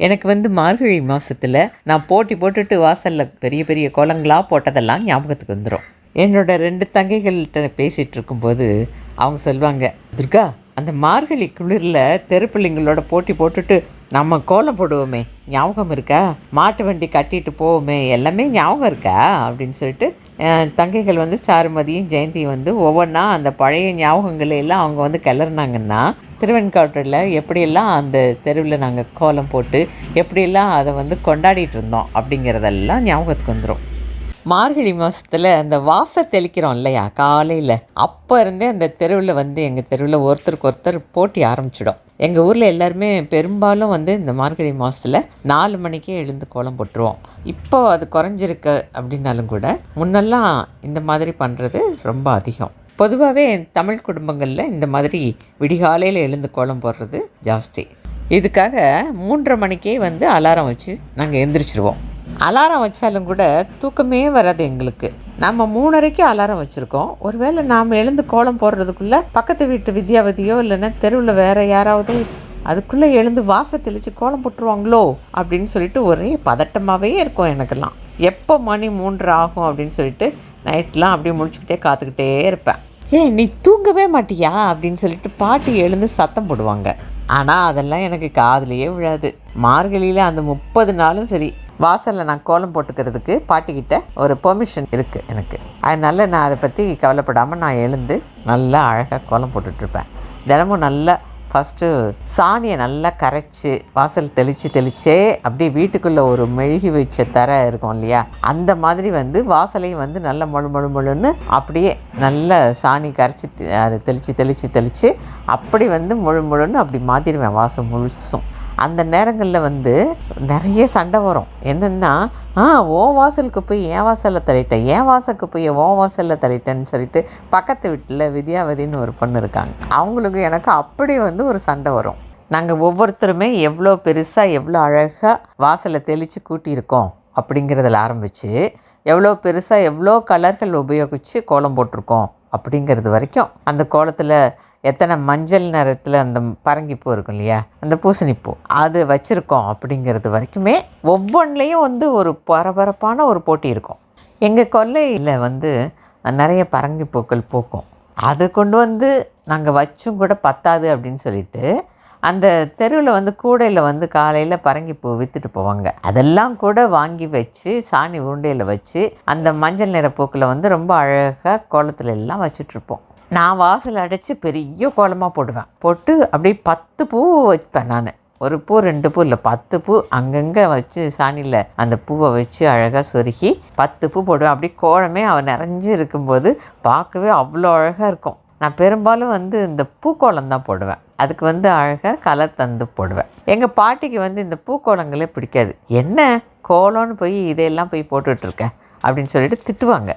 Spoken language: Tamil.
எனக்கு வந்து மார்கழி மாதத்தில் நான் போட்டி போட்டுட்டு வாசலில் பெரிய பெரிய கோலங்களாக போட்டதெல்லாம் ஞாபகத்துக்கு வந்துடும் என்னோட ரெண்டு தங்கைகள்கிட்ட பேசிகிட்டு இருக்கும்போது அவங்க சொல்லுவாங்க துர்கா அந்த மார்கழி குளிரில் தெருப்பிள்ளைங்களோட போட்டி போட்டுட்டு நம்ம கோலம் போடுவோமே ஞாபகம் இருக்கா? மாட்டு வண்டி கட்டிட்டு போவோமே எல்லாமே ஞாபகம் இருக்கா? அப்படின்னு சொல்லிட்டு தங்கைகள் வந்து சாருமதியும் ஜெயந்தியும் வந்து ஒவ்வொன்றா அந்த பழைய ஞாபகங்களை எல்லாம் அவங்க வந்து கிளறினாங்கன்னா திருவெண்காட்டில் எப்படியெல்லாம் அந்த தெருவில் நாங்கள் கோலம் போட்டு எப்படியெல்லாம் அதை வந்து கொண்டாடிட்டு இருந்தோம் அப்படிங்கிறதெல்லாம் ஞாபகத்துக்கு வந்துடும் மார்கழி மாதத்தில் அந்த வாசல் தெளிக்கிறோம் இல்லையா? காலையில். அப்போ இருந்தே அந்த தெருவில் வந்து எங்கள் தெருவில் ஒருத்தருக்கு ஒருத்தர் போட்டி ஆரம்பிச்சிடும். எங்கள் ஊரில் எல்லாருமே பெரும்பாலும் வந்து இந்த மார்கழி மாதத்தில் நாலு மணிக்கே எழுந்து கோலம் போட்டுருவோம். இப்போ அது குறைஞ்சிருக்கு அப்படின்னாலும் கூட முன்னெல்லாம் இந்த மாதிரி பண்ணுறது ரொம்ப அதிகம். பொதுவாகவே தமிழ் குடும்பங்களில் இந்த மாதிரி விடிகாலையில் எழுந்து கோலம் போடுறது ஜாஸ்தி. இதுக்காக மூன்றரை மணிக்கே வந்து அலாரம் வச்சு நாங்கள் எந்திரிச்சிருவோம். அலாரம் வச்சாலும் கூட தூக்கமே வராது எங்களுக்கு. நம்ம மூணரைக்கு அலாரம் வச்சுருக்கோம். ஒருவேளை நாம் எழுந்து கோலம் போடுறதுக்குள்ளே பக்கத்து வீட்டு வித்யாவதியோ இல்லைன்னா தெருவில் வேறு யாராவது அதுக்குள்ளே எழுந்து வாசை தெளித்து கோலம் போட்டுருவாங்களோ அப்படின்னு சொல்லிட்டு ஒரே பதட்டமாகவே இருக்கும் எனக்கெல்லாம். எப்போ மணி மூன்று ஆகும் அப்படின்னு சொல்லிட்டு நைட்லாம் அப்படியே முடிச்சுக்கிட்டே காத்துக்கிட்டே இருப்பேன். ஏ நீ தூங்கவே மாட்டியா? அப்படின்னு சொல்லிட்டு பாட்டி எழுந்து சத்தம் போடுவாங்க. ஆனால் அதெல்லாம் எனக்கு காதுலயே விழாது. மார்கழியில் அந்த முப்பது நாளும் சரி. வாசலில் நான் கோலம் போட்டுக்கிறதுக்கு பாட்டிக்கிட்ட ஒரு பெர்மிஷன் இருக்குது எனக்கு. அதனால் நான் அதை பற்றி கவலைப்படாமல் நான் எழுந்து நல்லா அழகாக கோலம் போட்டுட்ருப்பேன் தினமும் நல்லா ஃபஸ்ட்டு சாணியை நல்லா கரைச்சி வாசல் தெளித்து தெளிச்சே அப்படியே வீட்டுக்குள்ளே ஒரு மெழுகி வச்ச தரை இருக்கும் இல்லையா? அந்த மாதிரி வந்து வாசலையும் வந்து நல்லா மொழு மொழு மொழுன்னு அப்படியே நல்ல சாணி கரைச்சி தெ- அதை தெளித்து தெளித்து தெளித்து அப்படி வந்து முழு முழுன்னு அப்படி மாற்றிடுவேன் வாசல் முழுசும். அந்த நேரங்களில் வந்து நிறைய சண்டை வரும். என்னென்னா ஆ ஓ வாசலுக்கு போய் என் வாசலில் தள்ளிட்டேன். என் வாசலுக்கு போய் ஓ வாசலில் தள்ளிட்டேன்னு சொல்லிட்டு பக்கத்து வீட்டில் வித்யாவதின்னு ஒரு பொண்ணு இருக்காங்க. அவங்களுக்கு எனக்கு அப்படி வந்து ஒரு சண்டை வரும். நாங்கள் ஒவ்வொருத்தருமே எவ்வளோ பெருசாக எவ்வளோ அழகாக வாசலை தெளித்து கூட்டியிருக்கோம் அப்படிங்கிறதுல ஆரம்பித்து எவ்வளோ பெருசாக எவ்வளோ கலர்கள் உபயோகித்து கோலம் போட்டிருக்கோம் அப்படிங்கிறது வரைக்கும் அந்த கோலத்தில் எத்தனை மஞ்சள் நிறத்தில் அந்த பரங்கிப்பூ இருக்கும் இல்லையா? அந்த பூசணிப்பூ. அது வச்சுருக்கோம் அப்படிங்கிறது வரைக்குமே ஒவ்வொன்றிலையும் வந்து ஒரு பரபரப்பான ஒரு போட்டி இருக்கும். எங்கள் கொல்லையில் வந்து நிறைய பரங்கிப்பூக்கள் பூக்கும். அது கொண்டு வந்து நாங்கள் வச்சும் கூட பத்தாது அப்படின்னு சொல்லிட்டு அந்த தெருவில் வந்து கூடையில் வந்து காலையில் பரங்கிப்பூ விற்றுட்டு போவாங்க. அதெல்லாம் கூட வாங்கி வச்சு சாணி உருண்டையில் வச்சு அந்த மஞ்சள் நிற பூக்களை வந்து ரொம்ப அழகாக கோலத்துல எல்லாம் வச்சுட்ருப்போம் நான் வாசல் அடைச்சி பெரிய கோலமாக போடுவேன். போட்டு அப்படியே பத்து பூ வைப்பேன் நான். ஒரு பூ ரெண்டு பூ இல்லை பத்து பூ அங்கங்கே வச்சு சாணியில் அந்த பூவை வச்சு அழகாக சொருகி பத்து பூ போடுவேன். அப்படியே கோலமே அவன் நிறைஞ்சு இருக்கும்போது பார்க்கவே அவ்வளோ அழகாக இருக்கும். நான் பெரும்பாலும் வந்து இந்த பூக்கோளம் தான் போடுவேன். அதுக்கு வந்து அழகாக கலர் தந்து போடுவேன். எங்கள் பாட்டிக்கு வந்து இந்த பூக்கோளங்களே பிடிக்காது. என்ன? கோலம்னு போய் இதையெல்லாம் போய் போட்டுட்ருக்க அப்படின்னு சொல்லிட்டு திட்டுவாங்க.